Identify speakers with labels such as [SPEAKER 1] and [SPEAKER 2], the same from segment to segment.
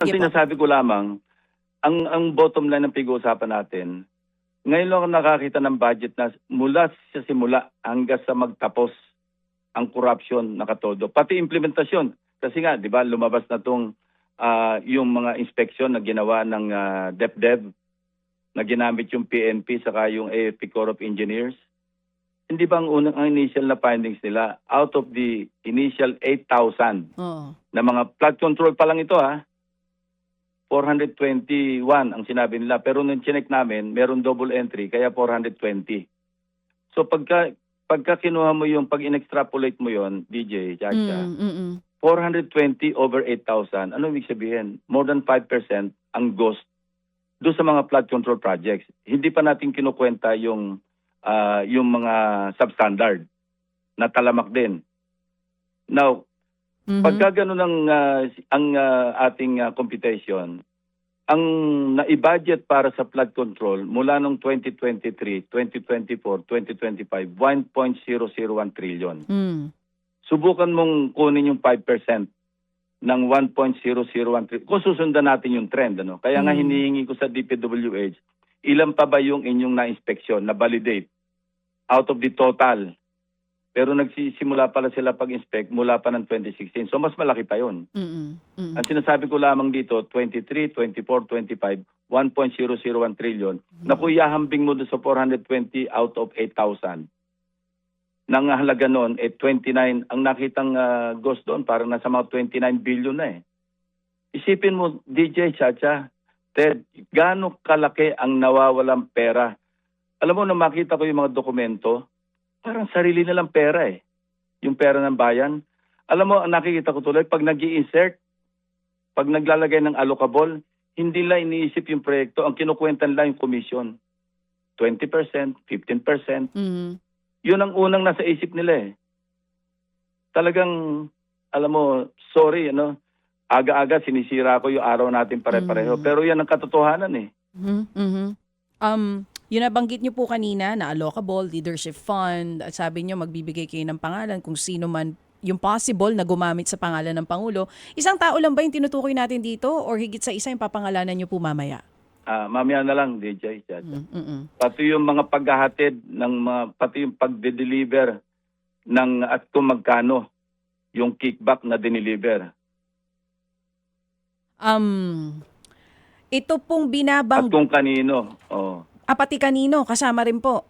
[SPEAKER 1] Ang
[SPEAKER 2] po.
[SPEAKER 1] sinasabi ko lamang, ang ang bottom line ng pag-uusapan natin, ngayon lang ako nakakita ng budget na mula sa simula hanggang sa magtapos ang corruption nakatodo. Pati implementasyon. Kasi nga, di ba, lumabas na tong ah, yung mga inspeksyon na ginawa ng ah, DepDev na ginamit yung PNP saka yung AFP Corps of Engineers. Hindi ba ang unang ang initial na findings nila out of the initial 8,000
[SPEAKER 2] Oo.
[SPEAKER 1] na mga flood control pa lang ito ha. 421 ang sinabi nila. Pero nung chinek namin, meron double entry, kaya 420. So pagka, pagka kinuha mo yung, pag in-extrapolate mo yon DJ, Chacha,
[SPEAKER 2] Mm, mm, mm.
[SPEAKER 1] 420 over 8,000, ano ibig sabihin? More than 5% ang ghost doon sa mga flood control projects. Hindi pa natin kinukwenta yung, ah, yung mga substandard na talamak din. Now,
[SPEAKER 2] Mhm.
[SPEAKER 1] Pagka ganun ang, ah, ang ah, ating ah, computation, ang na-budget para sa flood control mula noong 2023, 2024, 2025, 1.001 trillion.
[SPEAKER 2] Mm.
[SPEAKER 1] Subukan mong kunin yung 5% ng 1.001 trillion. Kung susundan natin yung trend, ano? Kaya nga
[SPEAKER 2] Mm.
[SPEAKER 1] hinihingi ko sa DPWH, ilan pa ba yung inyong na-inspeksyon, na validate out of the total? Pero nagsisimula pala sila pag-inspect mula pa ng 2016. So mas malaki pa yun.
[SPEAKER 2] Mm, mm.
[SPEAKER 1] Ang sinasabi ko lamang dito, 23, 24, 25, 1.001 trillion. Naku, ihahambing mo doon sa 420 out of 8,000. Nang halaga noon, eh 29, ang nakitang ah, ghost doon, parang nasa mga 29 billion na eh. Isipin mo, DJ Chacha, Ted, gaano kalaki ang nawawalang pera? Alam mo, nang makita ko yung mga dokumento, parang sarili nilang pera eh. Yung pera ng bayan. Alam mo, ang nakikita ko tuloy, pag nag insert pag naglalagay ng allocable, hindi lang iniisip yung proyekto, ang kinukwentan lang yung commission. 20%, 15%.
[SPEAKER 2] Mm.
[SPEAKER 1] Yun ang unang nasa isip nila eh. Talagang, alam mo, sorry, ano, aga-aga sinisira ko yung araw natin pare-pareho.
[SPEAKER 2] Mm.
[SPEAKER 1] Pero yan ang katotohanan eh.
[SPEAKER 2] Mhm, mhm. Um, yun nabanggit niyo po kanina na allocable, leadership fund, at sabi niyo magbibigay kayo ng pangalan kung sino man yung possible na gumamit sa pangalan ng Pangulo. Isang tao lang ba yung tinutukoy natin dito or higit sa isa yung papangalanan niyo po mamaya?
[SPEAKER 1] Ah, mamaya na lang, DJ.
[SPEAKER 2] Mm, mm.
[SPEAKER 1] Pati yung mga paghahatid ng mga, pati yung pagde-deliver ng at kung magkano yung kickback na dineliver.
[SPEAKER 2] Um, ito pong
[SPEAKER 1] At
[SPEAKER 2] binabang...
[SPEAKER 1] kung kanino. Oh.
[SPEAKER 2] Ah, pati kanino, kasama rin po.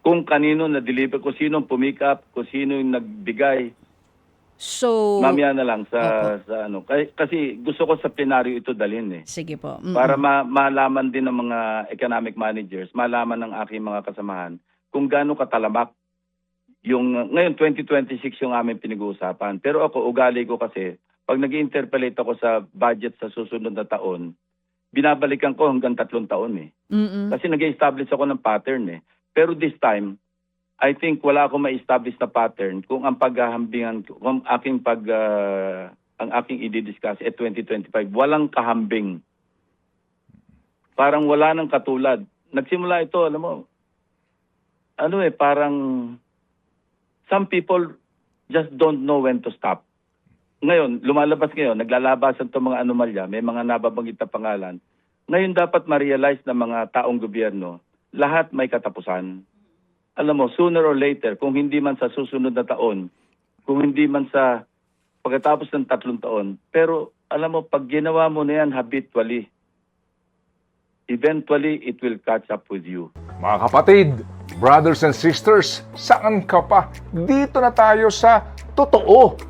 [SPEAKER 1] kung kanino na-deliver, kung sino pumick up, kung sino yung nagbigay.
[SPEAKER 2] So,
[SPEAKER 1] Mamaya na lang sa,
[SPEAKER 2] Opo.
[SPEAKER 1] sa ano. Kasi, kasi gusto ko sa plenaryo ito dalhin eh.
[SPEAKER 2] sige po. Mm,
[SPEAKER 1] Para ma- malaman din ng mga economic managers, malaman ng aking mga kasamahan kung gaano katalamak yung ngayon 2026 yung aming pinag-uusapan. Pero ako ugali ko kasi pag nag interpolate ako sa budget sa susunod na taon, binabalikan ko hanggang tatlong taon eh.
[SPEAKER 2] Mm, mm.
[SPEAKER 1] Kasi nag-establish ako ng pattern eh. Pero this time, I think wala akong ma-establish na pattern kung ang paghahambingan, ko- kung aking pag, ah, ang aking i-discuss at 2025, walang kahambing. Parang wala nang katulad. Nagsimula ito, alam mo, ano eh, parang some people just don't know when to stop. Ngayon, lumalabas ngayon, naglalabasan itong mga anomalya, may mga nababanggit na pangalan. Ngayon dapat ma-realize ng mga taong gobyerno, lahat may katapusan. Alam mo, sooner or later, kung hindi man sa susunod na taon, kung hindi man sa pagkatapos ng tatlong taon, pero alam mo, pag ginawa mo na yan habitually, eventually it will catch up with you.
[SPEAKER 3] Mga kapatid, brothers and sisters, saan ka pa? Dito na tayo sa totoo.